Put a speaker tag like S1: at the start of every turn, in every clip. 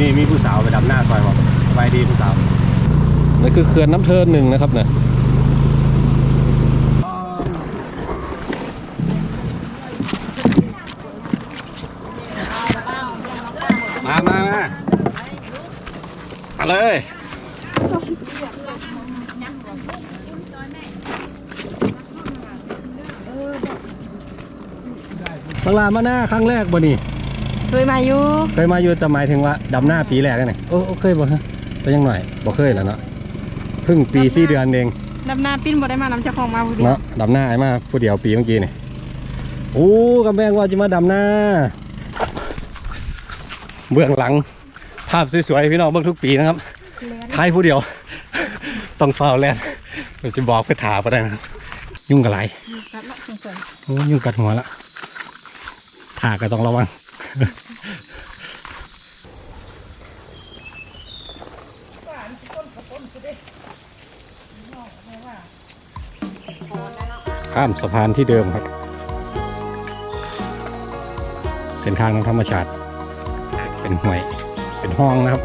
S1: นี้มีผู้สาวไปดำหน้าซอยบอกสบายดีผู้สาวนี่คือเขื่อนน้ำเทินหนึ่งนะครับเนี่ยมามามามาเลยบังลามาหน้าครั้งแรกบ่นี่
S2: เคยมาอยู่
S1: เคยมาอยู่แต่หมายถึงว่าดำหน้าปีแรกนี่โอ้โอ้เคยบ่ฮะไปยังหน่อยบ่เคยแล้วเนาะเพิ่งปีสี่เดือนเอง
S2: ดำนาปิ้นบ่ได้มานำเจ้าของมาผู้เดียว
S1: เนาะดำหน้าไอ้มาผู้เดียวปีเมื่อกี้นี่โอ้กำแพงว่าจะมาดำหน้า เบื้องหลัง ภาพสวยๆพี่น้องเบิ่งทุกปีนะครับท้ายผู้เดียว ต้องเฝ้าแลนมันจะบอกเพื่อถาไปได้นะยุ่งกับไร
S2: ครับเนาะสงสัย
S1: โอ้ยุ่งกัดหัวละถาก็ต้องระวัง ข้ามสะพานที่เดิมครับ เส้นทางทางธรรมชาติ เป็นห่วย เป็นห้องนะครับ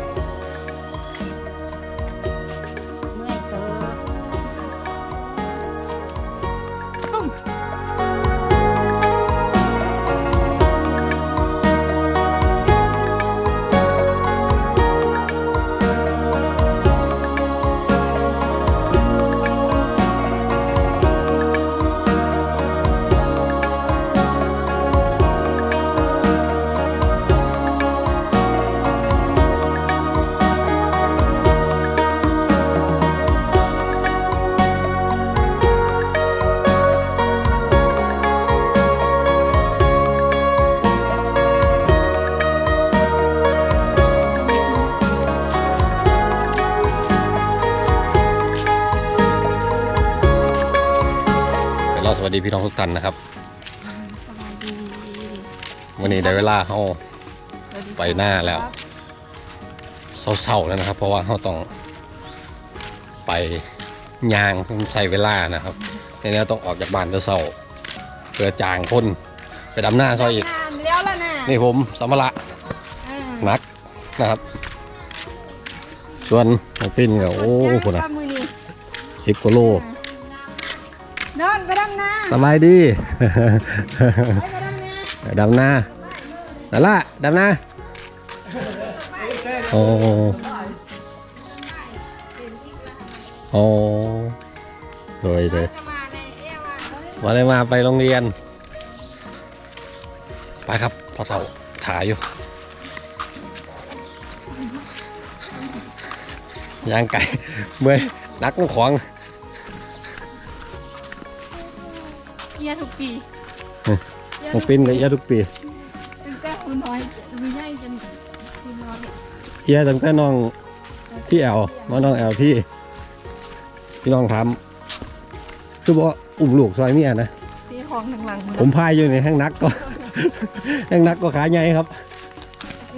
S1: พี่น้องทุกท่านนะครับ
S2: สบายดี
S1: วันนี้ได้เวลาเขา
S2: สวัสดี
S1: ไปหน้าแล้วเศร้าๆแล้วนะครับ เพราะว่าเขาต้อง ไปยางใส่เวลานะครับทีนี้ต้องออกจากบ้านเศร้าๆเพื่อจางคนไปดำหน้าซอยอีก
S2: น้ำเลี้ยวแล้วน่ะ
S1: นี่ผมสัมภาระ
S2: อ่า
S1: หนักนะครับ ส่วนไอ้ปิ้นก็โอ้โหนะ
S2: มือนี่
S1: สิบกว่าโล
S2: นอนไปดำนา
S1: สบายดี
S2: ไปไปดำนา
S1: ดำนานั่นละดำนาโอ้โอ้เลยเลย
S2: จะมาในเอวอะ
S1: มาเลยมาไปโรงเรียน ไปครับพอเท่าถ่ายอยู่ย่างไก่เมื่อยนักของ
S2: เอียทุกปี
S1: น้องปิ้นกับเอียทุกปี
S2: เป็นแก้คุณน้อยมีให้จนคุณน้อย
S1: เอียตั้งแต่น้องที่แอลมาน้องแอลที่พี่น้องถามคือบอกว่าอุ้มลูกซอยเมียนะ
S2: ตีของทางหลัง
S1: ผมพายอยู่ในแห้งนักก็แห้งนักก็ขาใหญ่ครับ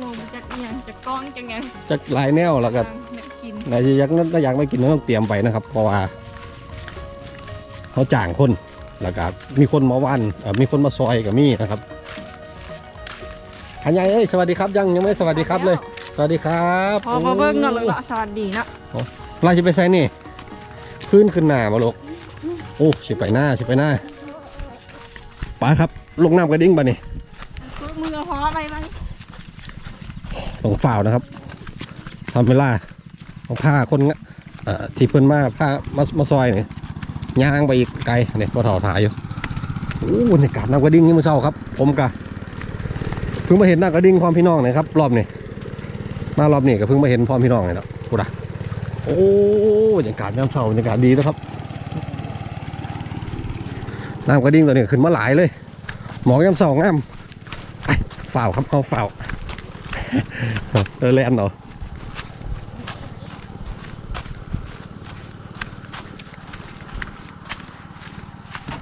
S2: ลงจากเอียงจากกล้องจังไง
S1: จากหลายแนวแล้วก็
S2: อยากกิน
S1: นายจะยักนั่นอยากไม่กินก็ต้องเตรียมไปนะครับ เพราะว่าเขาจ้างคน แล้วก็มีคนมาวันเอ่อมีคนมาซอยกับมีนะครับอันใหญ่เอ้ยสวัสดีครับยังยังไม่สวัสดีครับเลย สวัสดีครับ
S2: พอมาเบิ่งเนาะแล้วก็สวัสดีเนาะ
S1: เราจะไปใส่นี่ขึ้นขึ้นหน้ามาลูกโอ้สิไปหน้าสิไปหน้าไปครับ ลงน้ำกระดิ่งปะนี่
S2: มือพอไปไหม
S1: ส่งฝ่าวนะครับทำเวลาเอาผ้าคนงะเอ่อที่เพิ่นมาผ้ามามาซอยนี่ย่ ยางไปอีกไกลเนี่ยก็ถอถ่ายอยู่โอ้บรรยากาศน้ำกระดิ่งนี่มันเศร้าครับ ผมกะเพิ่งมาเห็นน้ำกระดิ่งพร้อมพี่น้องเนี่ยครับรอบนี้มารอบนี้ก็เพิ่งมาเห็นพร้อมพี่น้องเลยเนาะกูดะโอ้บรรยากาศน้ำเศร้าบรรยากาศดีนะครับน้ำกระดิ่งตัวนี้ขึ้นมาหลายเลย หมอกย้ำเศร้างามฝ่าวครับเอาฝ่าวเออแลนเหรอ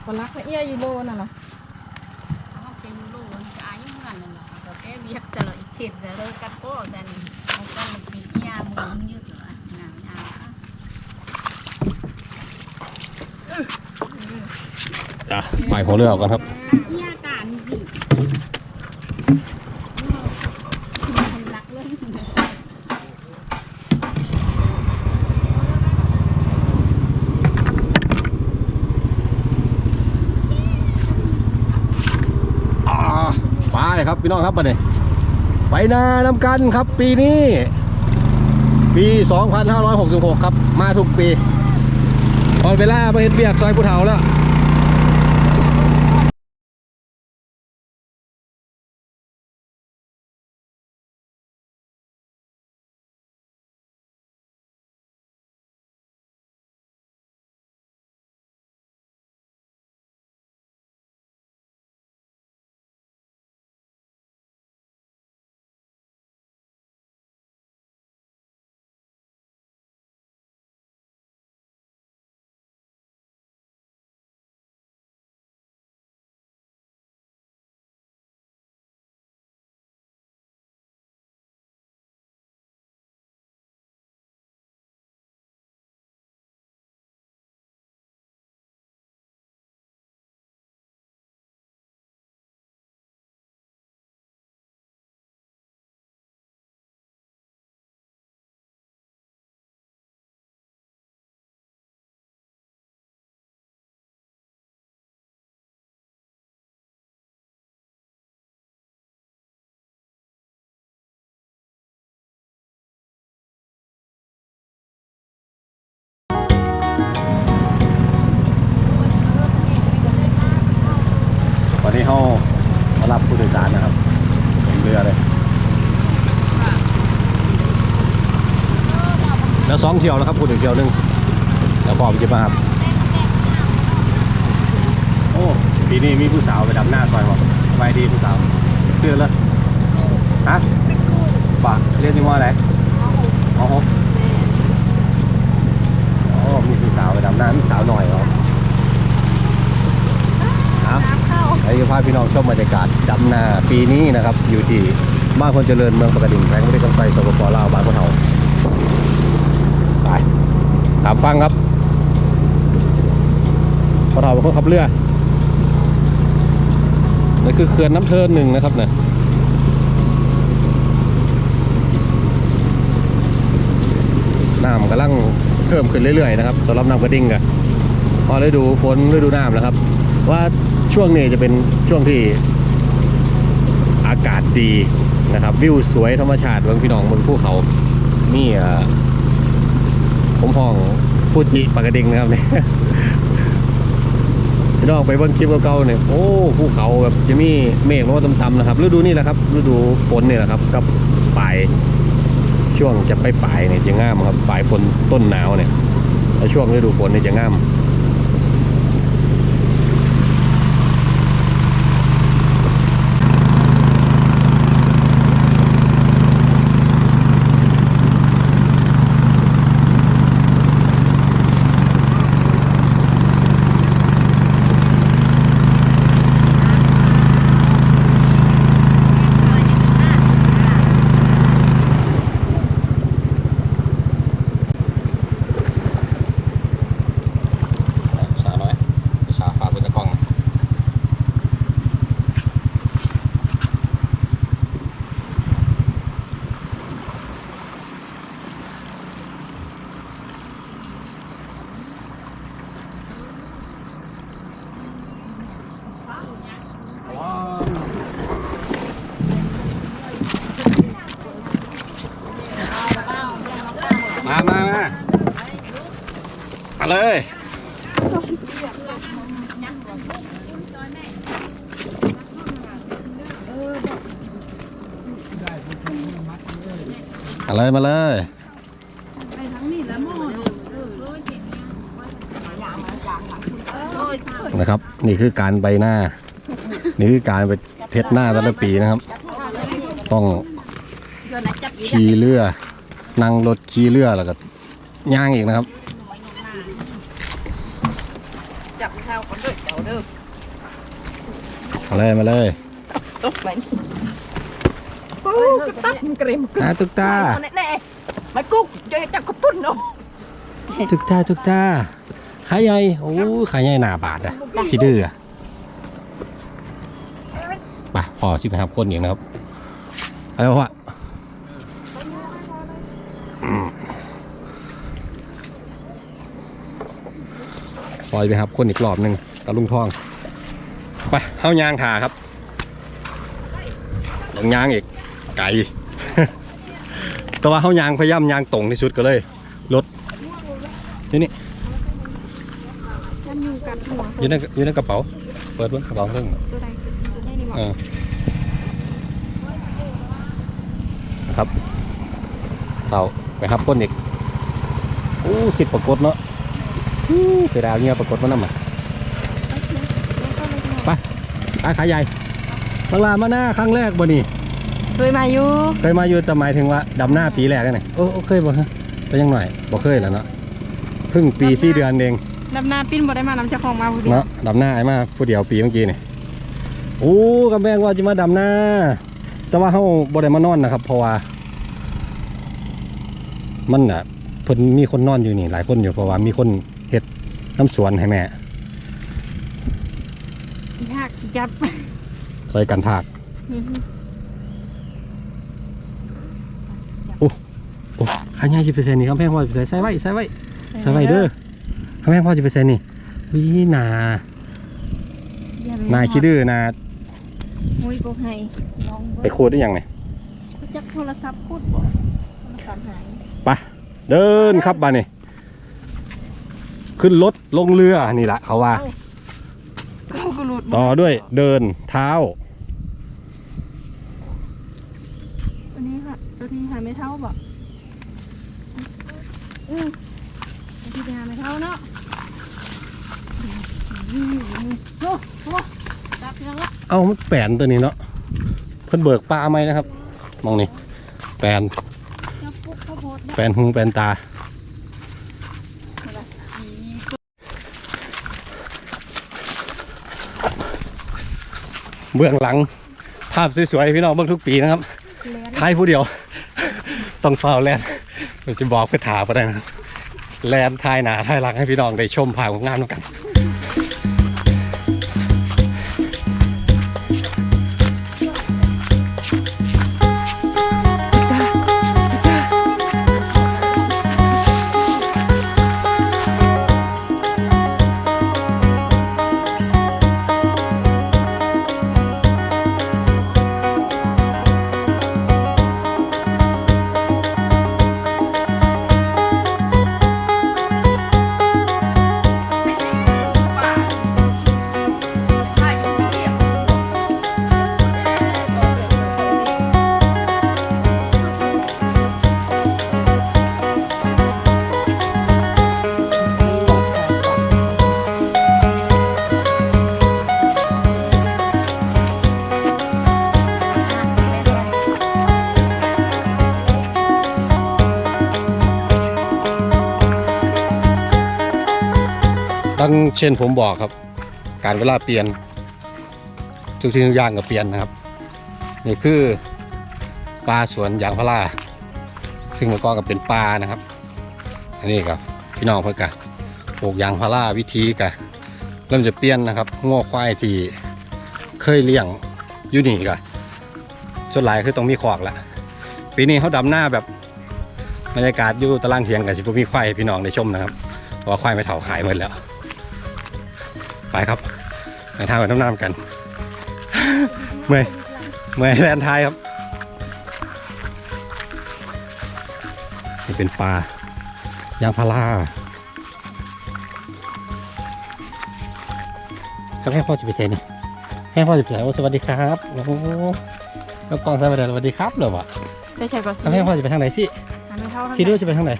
S2: คนรั กียอยู่โลน่ะเหรอ
S3: เขาเป็นลูกจะอายุเงินนั่นแหละค่ะแต่เรียกเลยเข็ดจะเลยกัดโป้กันเขาก็เลยปียาบุญยืดเหรอหนังยา
S1: จ้ะไปหัวเรือกันครับ
S3: ยาการสิคนรักเรื่อง
S1: ไปครับ พี่น้องครับมาเนี่ยไปนานำกันครับ ปีนี้ ปี 2566 ครับ มาทุกปีตอนเวลาไปเห็นเบียกซอยผู้เฒ่าแล้ว นนี้เขามารับผู้โดยสารนะครับเป็นเรือเลย แล้วสองเที่ยวแล้วครับพูดถึงเที่ยวหนึงแล้วพร้อมจะมาครับโอ้ปีนี้มีผู้สาวไปดำหน้าซอยบอกสบายดีผู้สาวเสื้อเลยฮะปะเรียนที่มออะไรมหกโอ้มีผู้สาวไปดำหน้ามีสาวหน่อยเหรอ ครับไอ้พาพี่น้องชมบรรยากาศดำนาปีนี้นะครับ อยู่ที่บ้านคนเจริญเมืองปากกระดิ่งแขวงบริกรไซสปปลาวบ้านคนเฮาไปถามฟังครับพอเฮาเป็นคนขับเรือนี่คือเขื่อนน้ำเทินหนึ่งนะครับเนี่ยน้ำกำลังเพิ่มขึ้นเรื่อยๆนะครับสำหรับน้ำกระดิ่งกันพอฤดูฝนฤดูน้ำนะครับ ว่า ช่วงนี้จะเป็นช่วงที่อากาศดีนะครับ วิวสวยธรรมชาติเบืองพี่น้องบนภูเขา นี่อ่อผมห้องฟูจิปากกระดิ่งนะครับเนี่ยพี่น้องไปเบิ่งคลิปเก่าๆเนี่ยโอ้ภูเขาแบบจะมีเมฆลงมาต่ำๆนะครับฤดูนี้แหละครับฤดูฝนเนี่ยแหละครับกับปลายช่วงจะไปปลายเนี่ยจะง่ามครับปลายฝนต้นหนาวเนี่ยแล้วช่วงฤดูฝนเนี่ยจะง่าม สาวน้อยสาวฝากเป็นตะกล้อง มามามามาเลย มา เลยมาเลย
S2: นะ
S1: ครับ นี่คือการใบหน้า นี่คือการไปเพชรหน้าแต่ละปีนะครับ ต้องขี่เรือนั่งรถขี่เรือแล้วก็ย่างอีกนะครับ
S2: จับข้าวคนเด้อเจ้าเด้อ
S1: มาเลยมาเลย
S2: ตกไป โอ้กระตักกริม
S1: อะตุกตา
S2: แน่ๆมากุ๊กจะจับกระปุ้นเนาะ
S1: ตุกตาตุกตาขายใหญ่โอ้ขายใหญ่หนาบาทอะขี้ดื้ออะไปพอชิบไปครับคนอีกนะครับไปแล้ววะอืมพอไปครับคนอีกรอบหนึ่งกับลุงทอง ไปเข้ายางขาครับต้องยางอีก ไกล แต่ว่าเขายางพยายามยางตรงที่สุดก็เลยรถนี่นี่
S2: จำยุงกัดหัว
S1: อยู่ในอยู่ในกระเป๋า เปิดเบิ้งกระเป๋าเรื่อง
S2: ตัวใดตัวได้ดีกว่า
S1: เออนะครับเราไปครับก้นอีกอู้สิบปรากฏเนาะอู้เสียดายเงี้ยปรากฏมันน้ำอะไปไปขายใหญ่บังลามาหน้าครั้งแรกบ่นี่
S2: เคยมาอยู่
S1: เคยมาอยู่แต่หมายถึงว่าดำหน้าปีแรกได้ไหนโอ้โอ้เคยบ่ฮะไปยังหน่อยบ่เคยแล้วเนาะเพิ่งปีสี่เดือนเอง
S2: ดำนาปิ้นบ่ได้มานำเจ้าของมาพอดี
S1: เนาะดำหน้าไอ้มาผู้เดียวปีเมื่อกี้นี่โอ้กำแพงว่าจะมาดำหน้า แต่ว่าเขาบ่ได้มานอนนะครับเพราะว่า มันอะเพิ่นมีคนนอนอยู่นี่ หลายคนอยู่เพราะว่ามีคนเฮ็ดน้ำสวนให้แม่
S2: ยากจับ
S1: ใส่กันถาก โอ้ ขายใหญ่สิบเปอร์เซ็นต์นี่กำแพงพอสิบเปอร์เซ็นต์ใส่ไว้ใส่ไว้ใส่ไว้เด้อกำแพงพอสิบเปอร์เซ็นต์นี่วินานาคิดดื้อนา
S2: มุ้ยก็ให้ลอง
S1: ไปคูดได้ยังไง
S2: จักโทรศัพท์พูดบ่โทรศัพท์หาย
S1: ไปเดินครับบ้านนี่ขึ้นรถลงเรือนี่แหละเขาว่า
S2: เขาก็หลุด
S1: ต่อด้วยเดินเท้า
S2: ตัวนี้ค่ะตัวนี้หาไม่เท่าบ่อืม ตัวที่ไปหาไม่เท่าเนาะอืมโอ้โหจับยังละ
S1: เอามันแปลนตัวนี้เนาะเพิ่นเบิกปลาไหมนะครับ มองนี่แปลน
S2: จับปุ๊บเขาโพด
S1: แปลนหูแปลนตา เบื้องหลัง ภาพสวยๆพี่น้องเบื้องทุกปีนะครับ
S2: แลน
S1: ท้ายผู้เดียว ต้องเฝ้าแลน มันจะบอกเพื่อถาไปได้นะแลนท้ายหนาท้ายหลังให้พี่น้องได้ชมภาพของงานด้วยกัน เช่นผมบอกครับ การเวลาเปลี่ยน ทุกสิ่งทุกอย่างก็เปลี่ยนนะครับ นี่คือปลาสวนยางพาราซึ่งมื่อก่อนก็เป็นปลานะครับ อันนี้กับพี่น้องเพื่อนกันปลูกยางพาราวิธีกันเริ่มจะเปลี่ยนนะครับงอกควายที่เคยเลี้ยงอยู่นี่กันส่วนหลายคือต้องมีขอกละปีนี้เขาดำหน้าแบบบรรยากาศอยู่ตารางเถียงกับสิบมีควายพี่น้องได้ชมนะครับเพราะว่าควายไม่เถาขายหมดแล้ว ไปครับไปทางไปน้ำน้ำกัน เมื่อยเมื่อยแลนด์ไทายครับนี่เป็นปลายางพาราครับแม่พ่อจะไปเซ็นนี่แม่พ่อจะไปไหนโอ้สวัสดีครับโอ้โหแล้วกล้องสวัสดีสวัสดีครับเหรอวะ
S2: ได้ใช่ก่อน
S1: แล้วแม่พ่อจะไปทางไหนสิ
S2: หาไม่เท่า
S1: ซีดูจะไปทางไหน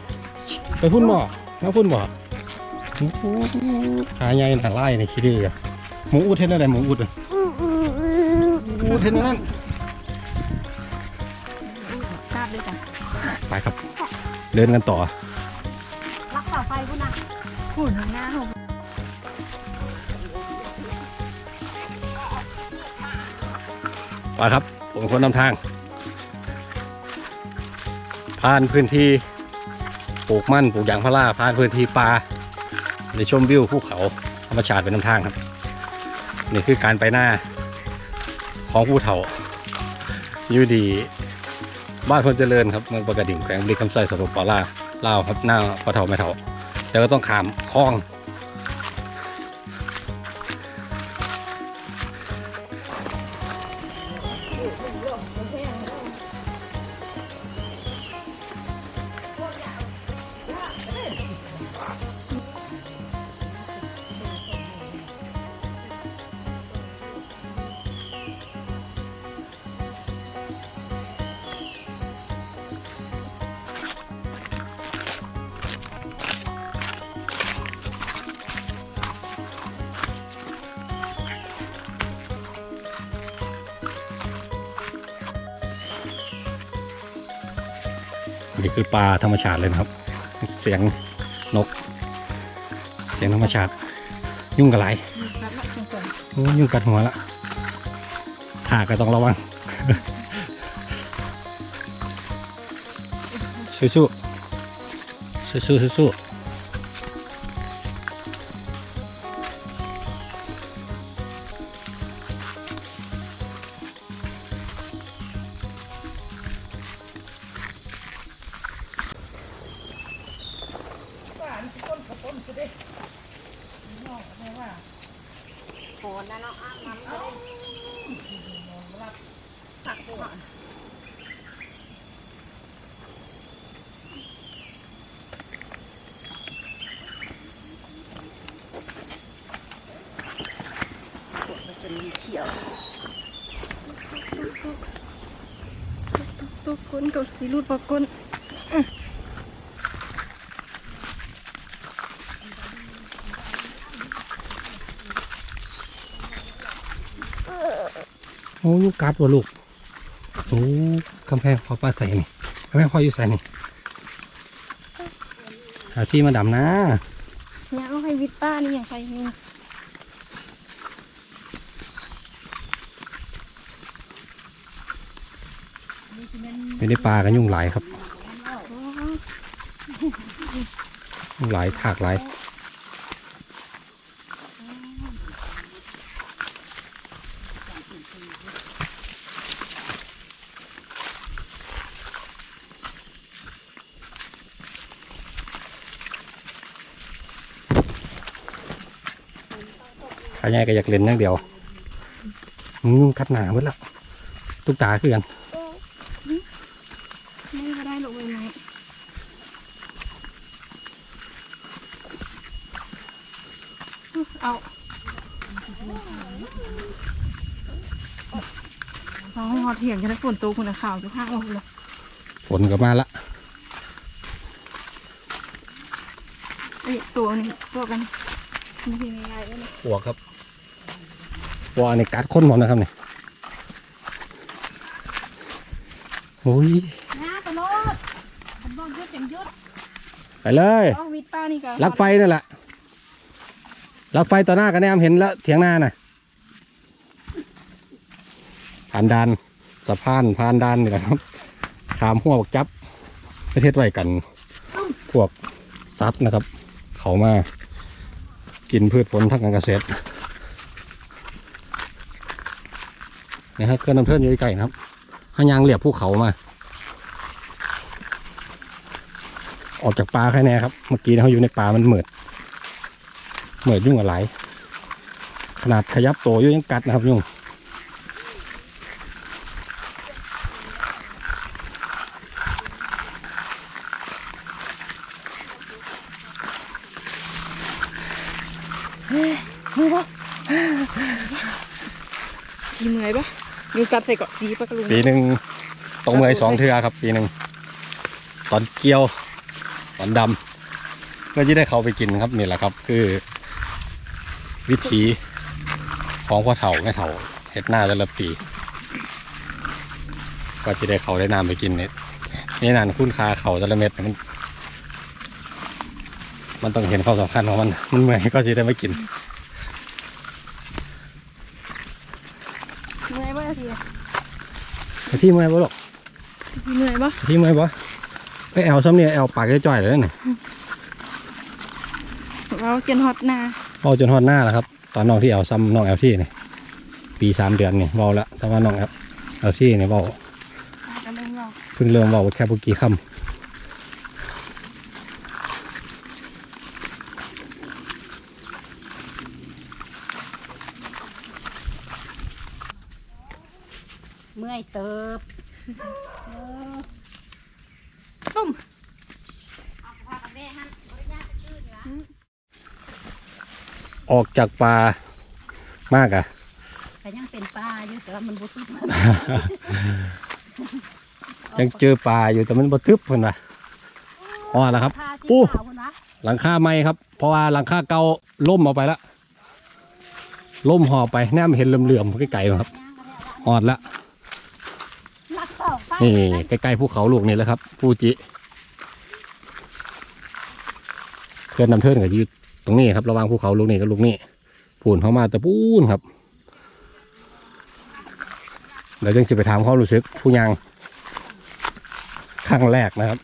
S1: ไปพุ่นบ่น้าพุ่นบ่โอ้โห ขาใหญ่หนาไล่ในคิดดื้ออะหมูอุดเท่นอะไรหมูอุดอะหมูอุดเท่นนั้น
S2: ทราบด้วยกัน
S1: ไปครับ เดินกันต่อ
S3: รักษาไฟกูนะ
S2: หุ่นข้างหน้าผม
S1: ไปครับผมคนนำทาง ผ่านพื้นที่ปลูกมันปลูกยางพาราผ่านพื้นที่ป่า ในชมวิวภูเขาธรรมชาติเป็นนำทางครับ นี่คือการไปหน้าของภูเถาอยู่ดีบ้านคนเจริญครับเมืองปากกระดิ่งแขวงบริคำไส้สปปลาวลาวครับหน้าปะเถาไม่เถาแต่ก็ต้องขามคลอง ธรรมชาติเลยนะครับ เสียงนก เสียงธรรมชาติ ยุ่งกับไร
S2: รับละจังก่อน
S1: โอ้ยุ่งกัดหัวละถากก็ต้องระวังสู้สู้สู้สู้สู้สู้
S2: ตุกคนกับสีรูดปากก้น
S1: โอ้ยุงกัดวะลูกโอ้กำแพงพอป้าใส่นี่กำแพงพออยู่ใส่นี่หาที่มาดำนะ
S2: เนี่ยเอาให้วิตป้านี่อย่างไรนี่
S1: ไม่ได้ปลากันยุ่งหลายครับ ยุ่งหลายถากหลายขายายก็อยากเล่นอย่งเดียวมึงยุ่งกัดหนาเบิดละตุ๊กตาคือกัน
S2: ไม่ก็ได้หรอกเลยไหมเอาเอาหอดเถี ยงจะได้ฝนตกคุณข่าวจะพักออกเลย
S1: ฝนก็มาละ
S2: ไอ้ตัวนี้ตัวกันมันเป็นยังไงวะเนี่ย
S1: หัวครับหัวในกัดข้นหมดนะครับเนี่ยโอ้ย
S2: น้าตลอดผมบอกยุดอย่างยุด
S1: ไปเลย
S2: เอาวิตป้านี่กัน
S1: ลักไฟนั่นแหละลักไฟต่อหน้ากันแนมเห็นแล้วเถียงหน้าน่ะผ่านดาน สะพานผ่านด้านนี่แหละครับขามหัวบักจับประเทศไว้กัน พวกซัดนะครับ เขามากินพืชผลทางการเกษตรนี่ครับเครื่องน้ำเทินอยู่ใกล้นะครับหายางเหลียบภูเขามา ออกจากป่าแค่แน่ครับ เมื่อกี้เขาอยู่ในป่ามันเหมือดเหมือดยุ่งอะไรขนาดขยับโตอยู่ยังกัดนะครับยุ่ง
S2: ทีเมื่อยปะ ยูกัดใส่เกาะสีปะลุง
S1: ปีหนึ่งต้องเมื่อยสองเทือครับ ปีหนึ่งตอนเกี่ยว ตอนดำก็จะได้เขาไปกินครับนี่แหละครับ คือ วิถีของพ่อเฒ่าแม่เฒ่าเห็ดหน้าแต่ละปี ก็จะได้เขาได้น้ำไปกินเนี่ยนี่นั่นคุณค่าเขาแต่ละเม็ดมันมันต้องเห็นความสำคัญของมัน มันเมื่อยก็จะได้ไม่กิน
S2: เมื่อยปะที
S1: ไป ที่เมื่อยบ่หรอก
S2: ทีเมื่อยปะ
S1: ที่เมื่อยบ่ไปแอลซ้ำเนี่ยแอลปากจ่อยๆเลยเนี่ย
S2: เราเกินฮอตนา
S1: เบาจนฮอดหน้าแล้วครับ ตอนน้องที่แอลซ้ำน้องแอลที่นี่ปีสามเดือนนี่เบาละแต่ว่าน้องแอลแอลที่นี่เบา
S2: กันเลยเรา
S1: เพิ่งเริ่มเบาแค่พวกกี่คำ
S3: เมื่อย เติบ
S2: ต้ม
S3: เอาพากับแม่ฮันบริญาตชื่อนี่ละ
S1: ออกจากป่ามากอะ
S3: แต่ยังเป็นปลาอยู่แต่ว่ามันบุตุบ
S1: ยังเจอปลาอยู่แต่มันบ่ทึบเพิ่นว่ะอ๋อแล้วครับ
S3: พาที่
S1: ปู
S3: ขาวพุ่นวะ
S1: หลังคาไม่ครับ เพราะว่าหลังคาเก่าล่มเอาไปละล่มห่อไปแนมเห็นเหลื่อมๆไกลๆครับ
S3: ย่างกันแล้ว
S1: ออดละ
S3: ลักเสาไฟ
S1: นี่ใกล้ๆภูเขาลูกนี่แหละครับฟูจิเพื่อนนำเทินกับอยู่ตรงนี้ครับระหว่างภูเขาลูกนี้กับลูกนี้ปูนเข้ามาแต่ปูนครับเดี๋ยวจึงสิไปถามความรู้สึกผู้ยังครั้งแรกนะครับ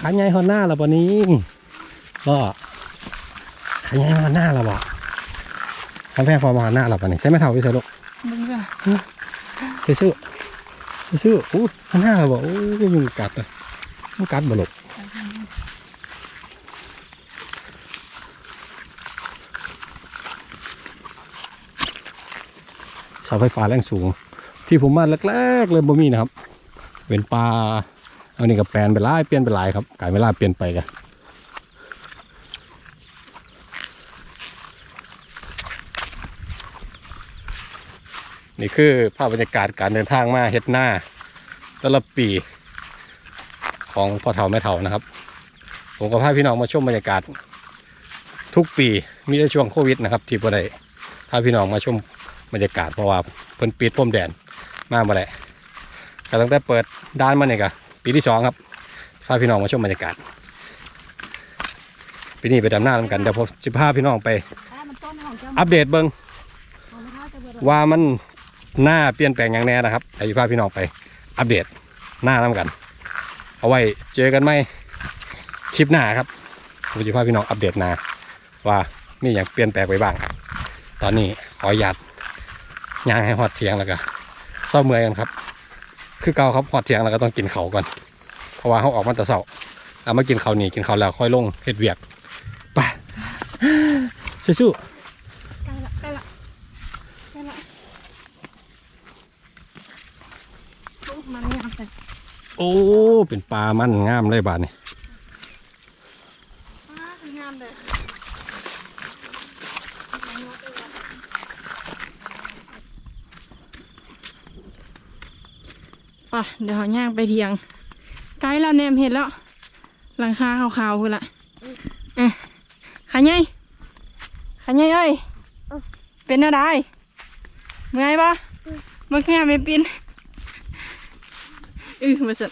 S2: ขายไง
S3: ฮอนหน้าเราวัน
S1: นี้ ก็ขายไงฮอนหน้าเราบอกคนแพงความฮอนหน้าเราวันนี้ใช่ไหมเท่าพี่ชายลูก
S2: มึงจ้ะ
S1: ซื่อซื่อซื่ออู้ฮอนหน้าเราบอกอู้ยังกัดเลยมึงกัดบ่หลบเสาไฟฟ้าแรงสูง ที่ผมมาแรกๆเลยบ่มีนะครับ เป็นปลา อานี่กับแปลนไปหลายเปลี่ยนไปหลายครับกลายเวลาเปลี่ยนไปกันนี่คือภาพบรรยากาศการเดินทางมาเฮ็ดหน้าแต่ละปีของพ่อเฒ่าแม่เฒ่านะครับ ผมก็พาพี่น้องมาชมบรรยากาศทุกปีมีแต่ช่วงโควิดนะครับ ที่บ่ได้พาพี่น้องมาชมบรรยากาศเพราะว่าเพิ่นปิดพรมแดนมาบ่ได้ก็ตั้งแต่เปิดด้านมาเนี่ยก็ ปีที่สองครับพาพี่น้องมาชมบรรยากาศปีนี้ไปดำน้ำกันเดี๋ยวผมจะพาพี่น้องไป
S3: ถ้ามันต้นของเจ้า
S1: อัปเดตเบิง
S3: ของเท้าจะเบิด
S1: ว่ามันหน้าเปลี่ยนแปลงอย่างแน่นะครับเดี๋ยวจะพาพี่น้องไป อัปเดตหน้าน้ำกัน เอาไว้เจอกันไหมคลิปหน้าครับผมจะพาพี่น้องอัปเดตหน้าว่ามีอย่างเปลี่ยนแปลงไปบ้าง ตอนนี้ขอหยัดย่างให้หอดเทียงแล้วก็เศร้าเมื่อยกันครับ คือเก่าครับหอดเทียงแล้วก็ต้องกินเขาวก่อนเพราะว่าเขาออกมาแต่เช้าเอามากินเขาวนี่กินเขาวแล้วค่อยลงเฮ็ดเวียกไปสู้
S2: ใกล้ละใกล้ละใกล้ละโอ้มันไม่เอาแต่
S1: ๆโอ้เป็นปลามันงามเลยบาดนี่
S2: อ้างามเลยป่ะ เดี๋ยวย่างไปเทียง ไกลแล้วแนมเห็นแล้ว หลังคาขาวๆคือละเอ๊ะขาใหญ่ขาใหญ่เอ้ย เป็นอะไรเมื่อยปะเมื่อกี้ไม่ปินอือมาสุด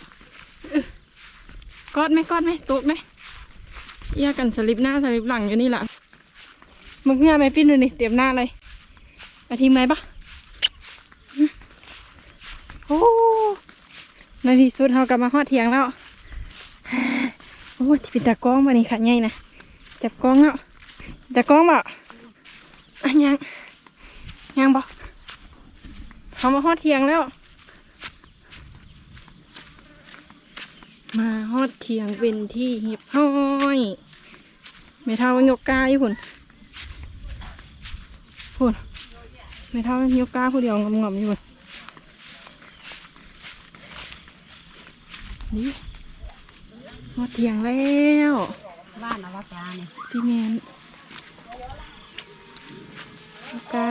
S2: กอดไหมกอดไหมตุกไหมเอียกันสลิปหน้าสลิปหลังอยู่นี่แหละเมื่อกี้ไม่ปินดูนี่เตรียมหน้าเลยไปทีมไหนปะโอ้ ในที่สุดเรากลับมาฮอดเทียงแล้วโอ้ที่เป็นตากล้องมานี่ค่ะใหญ่นะจับกล้องแล้วตากล้องบ่อะยังยังบ่เขามาฮอดเทียงแล้ว มาฮอดเทียงเป็นที่เหียบห้อยไม่เท่ายกกาอยู่พุ่นพุ่นไม่เท่ายกกาผู้เดียวงอมๆอยู่พุ่น นี่ฮอดเทียงแล้ว
S3: บ้านอวตารนี่
S2: พี่แมนยกกา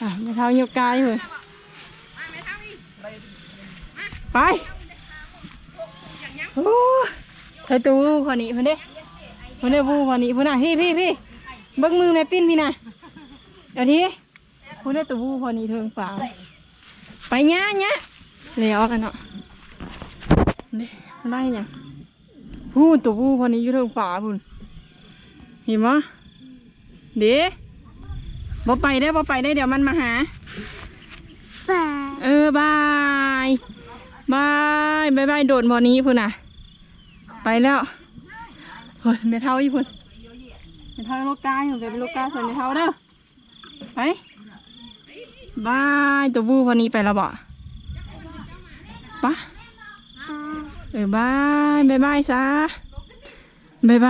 S2: อะไม่เท่ายกกาอยู่พุ่นไปโอ้ใช้ตัววูคนนี้เพื่อนเด้เพื่อนเด้วูคนนี้เพื่อนน่ะพี่พี่พี่เบิ้งมือแม่ปิ้นพี่น่ะเดี๋ยวทีเพื่อนเด้ตัววูคนนี้เทิงฝา ไปเนี้ยเนี้ยเลี้ยวกันเนาะเด้มันได้ยังพูดตัววูคนนี้อยู่เทิงฝาพุ่นเห็นไหมเด้บ่ไปได้อบ่ไปได้อเดี๋ยวมันมาหา
S3: ป้า
S2: เออบายบายบายบายโดดบอนี้พุ่นน่ะ ไปแล้วเฮ้ยเมทัลอีพุ่นเมทัลโลกาอยู่ไปเป็นโลกาใส่เมทัลเด้อไป บายตัวบูพันี้ไปแล้วบ่ปะเออบายบายบายซะบายบาย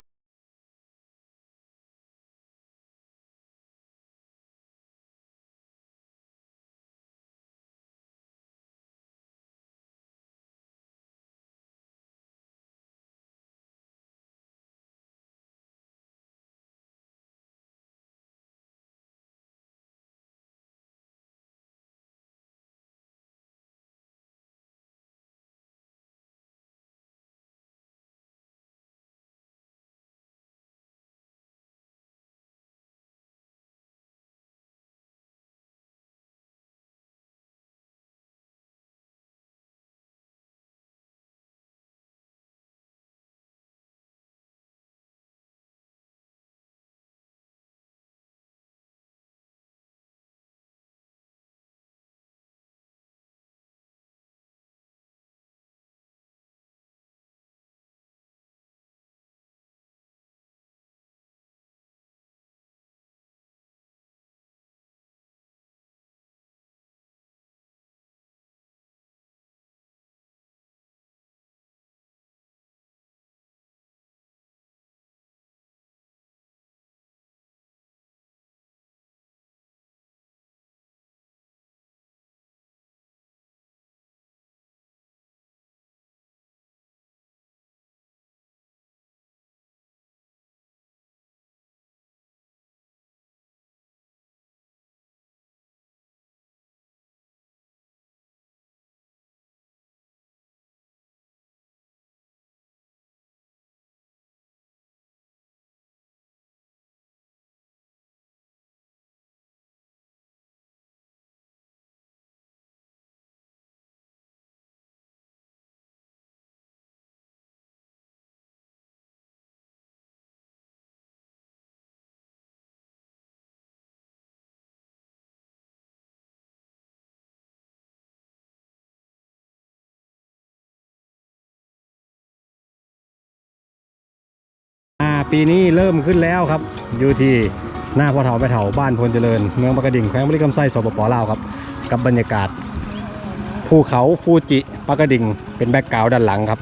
S1: ปีนี้เริ่มขึ้นแล้วครับ อยู่ที่หน้าพ่อเถาไปเถาบ้านพลเจริญ เมืองปากกระดิ่งแขวงบริกรรมไส้สปปลาวครับ กับบรรยากาศ ภูเขาฟูจิปากกระดิ่ง เป็นแบ็กกราวด้านหลังครับ